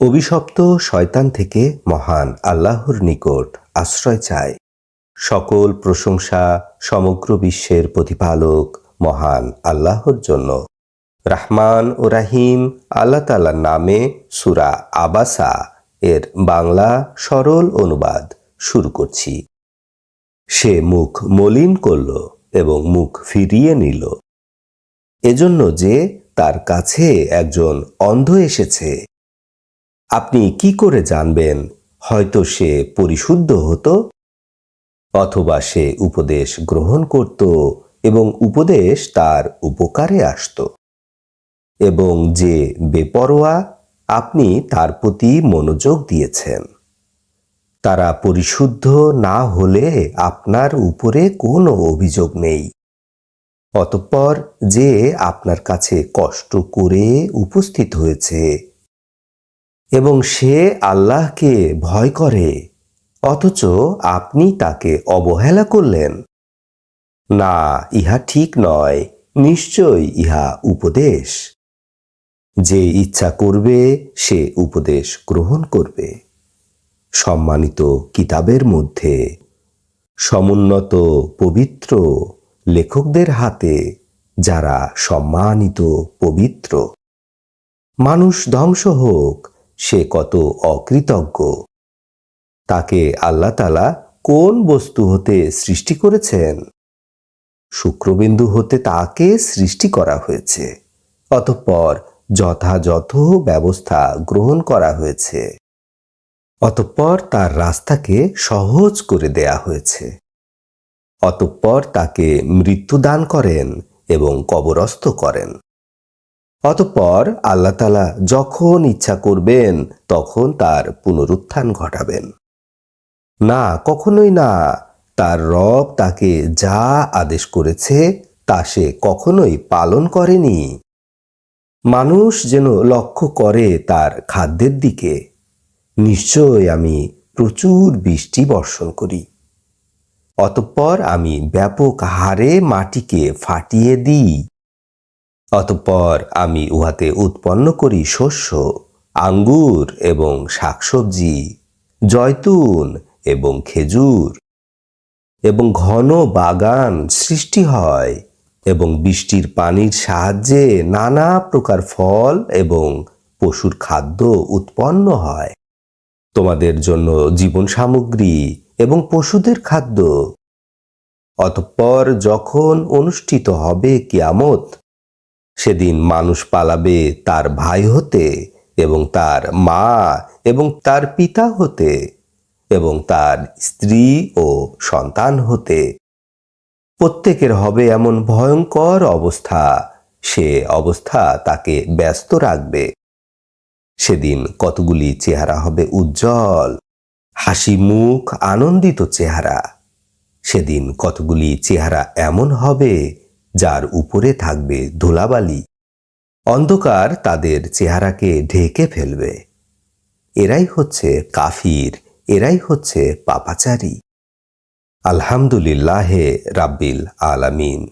অভিশপ্ত শয়তান থেকে মহান আল্লাহর নিকট আশ্রয় চায়। সকল প্রশংসা সমগ্র বিশ্বের প্রতিপালক মহান আল্লাহর জন্য। রাহমান ও রাহিম আল্লাহ তালার নামে সুরা আবাসা এর বাংলা সরল অনুবাদ শুরু করছি। সে মুখ মলিন করল এবং মুখ ফিরিয়ে নিল। এজন্য যে তার কাছে একজন অন্ধ এসেছে আপনি কি করে জানবেন হয়তো সে পরিশুদ্ধ হতো অথবা সে উপদেশ গ্রহণ করত এবং উপদেশ তার উপকারে আসত? এবং যে বেপরোয়া আপনি তার প্রতি মনোযোগ দিয়েছেন, তারা পরিশুদ্ধ না হলে আপনার উপরে কোনো অভিযোগ নেই। অতঃপর যে আপনার কাছে কষ্ট করে উপস্থিত হয়েছে এবং সে আল্লাহকে ভয় করে, অথচ আপনি তাকে অবহেলা করলেন। না, ইহা ঠিক নয়, নিশ্চয় ইহা উপদেশ। যে ইচ্ছা করবে, সে উপদেশ গ্রহণ করবে। সম্মানিত কিতাবের মধ্যে, সমুন্নত পবিত্র লেখকদের হাতে যারা সম্মানিত পবিত্র, মানুষ ধ্বংস হোক সে কত অকৃতজ্ঞ। তাকে আল্লাহ তালা কোন বস্তু হতে সৃষ্টি করেছেন? শুক্রবিন্দু হতে তাকে সৃষ্টি করা হয়েছে, অতঃপর যথাযথ ব্যবস্থা গ্রহণ করা হয়েছে, অতঃপর তার রাস্তাকে সহজ করে দেয়া হয়েছে, অতঃপর তাকে মৃত্যু দান করেন এবং কবরস্থ করেন। অতঃপর আল্লাহ তালা যখন ইচ্ছা করবেন, তখন তার পুনরুত্থান ঘটাবেন। না, কখনোই না। তার রব তাকে যা আদেশ করেছে, তা সে কখনোই পালন করেনি। মানুষ যেন লক্ষ্য করে তার খাদ্যের দিকে, নিশ্চয় আমি প্রচুর বৃষ্টি বর্ষণ করি। অতঃপর আমি ব্যাপক হারে মাটিকে ফাটিয়ে দিই। অতঃপর আমি উহাতে উৎপন্ন করি শস্য, আঙ্গুর এবং শাকসবজি, জয়তুন এবং খেজুর এবং ঘন বাগান সৃষ্টি হয় এবং বৃষ্টির পানির সাহায্যে নানা প্রকার ফল এবং পশুর খাদ্য উৎপন্ন হয়। তোমাদের জন্য জীবন সামগ্রী এবং পশুদের খাদ্য। অতঃপর যখন অনুষ্ঠিত হবে কিয়ামত সেদিন মানুষ পালাবে তার ভাই হতে এবং তার মা এবং তার পিতা হতে এবং তার স্ত্রী ও সন্তান হতে। প্রত্যেকের হবে এমন ভয়ঙ্কর অবস্থা, সে অবস্থা তাকে ব্যস্ত রাখবে। সেদিন কতগুলি চেহারা হবে উজ্জ্বল, হাসি মুখ আনন্দিত চেহারা। সেদিন কতগুলি চেহারা এমন হবে যার উপরে থাকবে ধুলাবালি। অন্ধকার তাদের চেহারাকে ঢেকে ফেলবে। এরাই হচ্ছে কাফির, এরাই হচ্ছে পাপাচারী। আলহামদুলিল্লাহে রাব্বিল আলামিন।